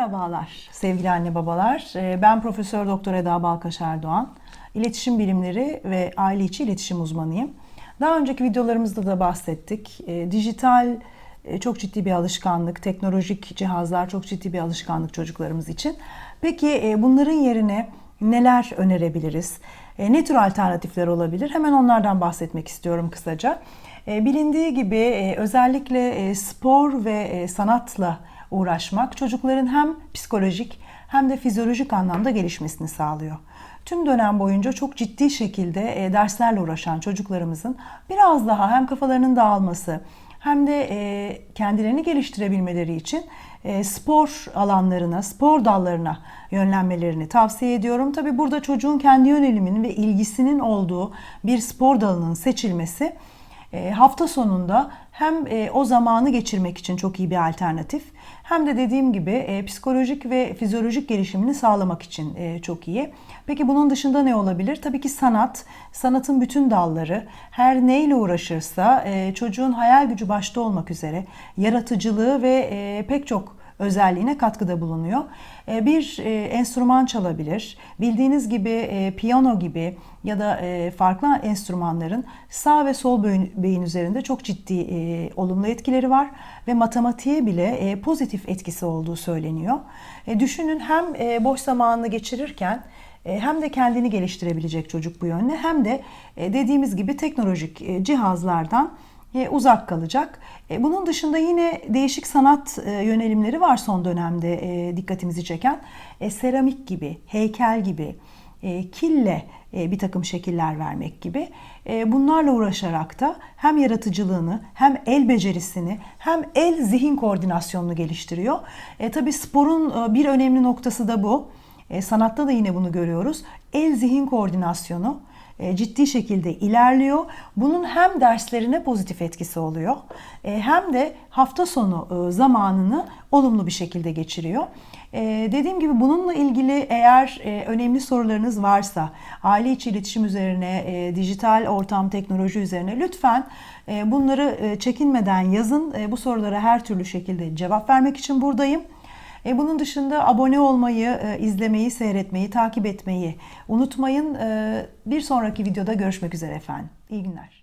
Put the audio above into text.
Merhabalar sevgili anne babalar. Ee, Ben Profesör Doktor Eda Balkaş Erdoğan. İletişim bilimleri ve aile içi iletişim uzmanıyım. Daha önceki videolarımızda da bahsettik. Ee, Dijital e, çok ciddi bir alışkanlık, teknolojik cihazlar çok ciddi bir alışkanlık çocuklarımız için. Peki e, bunların yerine neler önerebiliriz? E, Ne tür alternatifler olabilir? Hemen onlardan bahsetmek istiyorum kısaca. Bilindiği gibi özellikle spor ve sanatla uğraşmak çocukların hem psikolojik hem de fizyolojik anlamda gelişmesini sağlıyor. Tüm dönem boyunca çok ciddi şekilde e, derslerle uğraşan çocuklarımızın biraz daha hem kafalarının dağılması hem de e, kendilerini geliştirebilmeleri için e, spor alanlarına, spor dallarına yönlenmelerini tavsiye ediyorum. Tabi burada çocuğun kendi yöneliminin ve ilgisinin olduğu bir spor dalının seçilmesi e, hafta sonunda hem e, o zamanı geçirmek için çok iyi bir alternatif hem de dediğim gibi e, psikolojik ve fizyolojik gelişimini sağlamak için çok iyi. Peki bunun dışında ne olabilir? Tabii ki sanat, sanatın bütün dalları her neyle uğraşırsa çocuğun hayal gücü başta olmak üzere yaratıcılığı ve pek çok özelliğine katkıda bulunuyor. E, Bir e, enstrüman çalabilir. Bildiğiniz gibi e, piyano gibi ya da farklı enstrümanların sağ ve sol beyin, üzerinde çok ciddi olumlu etkileri var ve matematiğe bile pozitif etkisi olduğu söyleniyor. Düşünün hem boş zamanını geçirirken hem de kendini geliştirebilecek çocuk bu yönde hem de dediğimiz gibi teknolojik cihazlardan uzak kalacak. E, Bunun dışında yine değişik sanat e, yönelimleri var son dönemde e, dikkatimizi çeken. E, Seramik gibi, heykel gibi, e, kille e, bir takım şekiller vermek gibi. E, Bunlarla uğraşarak da hem yaratıcılığını hem el becerisini hem el zihin koordinasyonunu geliştiriyor. E, tabii sporun e, bir önemli noktası da bu. E, sanatta da yine bunu görüyoruz. El zihin koordinasyonu e, ciddi şekilde ilerliyor. Bunun hem derslerine pozitif etkisi oluyor e, hem de hafta sonu e, zamanını olumlu bir şekilde geçiriyor. E, Dediğim gibi bununla ilgili eğer e, önemli sorularınız varsa aile içi iletişim üzerine, e, dijital ortam teknoloji üzerine lütfen e, bunları e, çekinmeden yazın. E, Bu sorulara her türlü şekilde cevap vermek için buradayım. E, bunun dışında abone olmayı, e, izlemeyi, seyretmeyi, takip etmeyi unutmayın. E, bir sonraki videoda görüşmek üzere efendim. İyi günler.